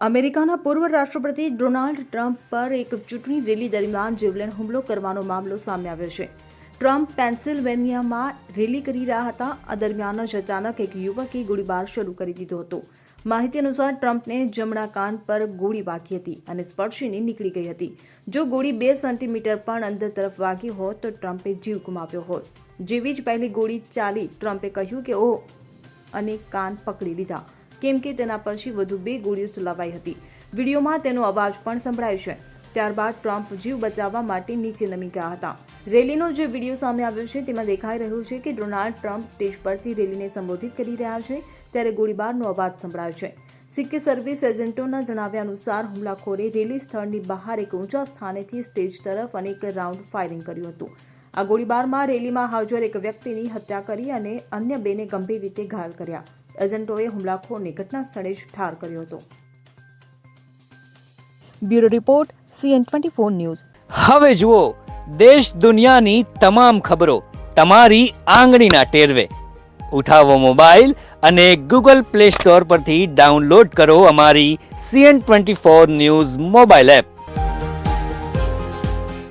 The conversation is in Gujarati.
અમેરિકાના પૂર્વ રાષ્ટ્રપતિ ડોનાલ્ડ ટ્રમ્પ પર એક ચૂંટણી રેલી દરમિયાન જીવલેણ હુમલો કરવાનો મામલો સામે આવ્યો છે. ટ્રમ્પ પેન્સિલ્વેનિયામાં રેલી કરી રહ્યા હતા. આ દરમિયાન જ અચાનક એક યુવકે ગોળીબાર શરૂ કરી દીધો હતો. માહિતી અનુસાર ટ્રમ્પને જમણા કાન પર ગોળી વાગી હતી અને સ્પર્શીને નીકળી ગઈ હતી. જો ગોળી બે સેન્ટીમીટર પણ અંદર તરફ વાગી હોત, તો ટ્રમ્પે જીવ ગુમાવ્યો હોત. જેવી જ પહેલી ગોળી ચાલી ટ્રમ્પે કહ્યું કે, ઓહ, અને કાન પકડી લીધા. કેમ કે તેના પછી વધુ બે ગોળીઓ ચલાવાઈ હતી. વિડીયોમાં તેનો અવાજ પણ સંભળાય છે. ત્યારબાદ ટ્રમ્પ જીવ બચાવવા માટે નીચે નમી ગયા હતા. રેલીનો જે વીડિયો સામે આવ્યો છે, તેમાં દેખાઈ રહ્યું છે કે ડોનાલ્ડ ટ્રમ્પ સ્ટેજ પરથી રેલીને સંબોધિત કરી રહ્યા છે, ત્યારે ગોળીબારનો અવાજ સંભળાયો છે. સિક્કે સર્વિસ એજન્ટોના જણાવ્યા અનુસાર, હુમલાખોરે રેલી સ્થળની બહાર એક ઊંચા સ્થાનેથી સ્ટેજ તરફ અનેક રાઉન્ડ ફાયરિંગ કર્યું હતું. આ ગોળીબારમાં રેલીમાં હાજર એક વ્યક્તિની હત્યા કરી અને અન્ય બેને ગંભીર રીતે ઘાયલ કર્યા. એજન્ટોએ હુમલાખોરને ઘટના સ્થળે જ ઠાર કર્યો હતો. Bureau report CN twenty four news. હવે જુઓ દેશ દુનિયાની તમામ ખબરો તમારી આંગળીના ટેરવે. ઉઠાવો મોબાઈલ અને ગૂગલ પ્લે સ્ટોર પરથી ડાઉનલોડ કરો અમારી CN twenty four news mobile app.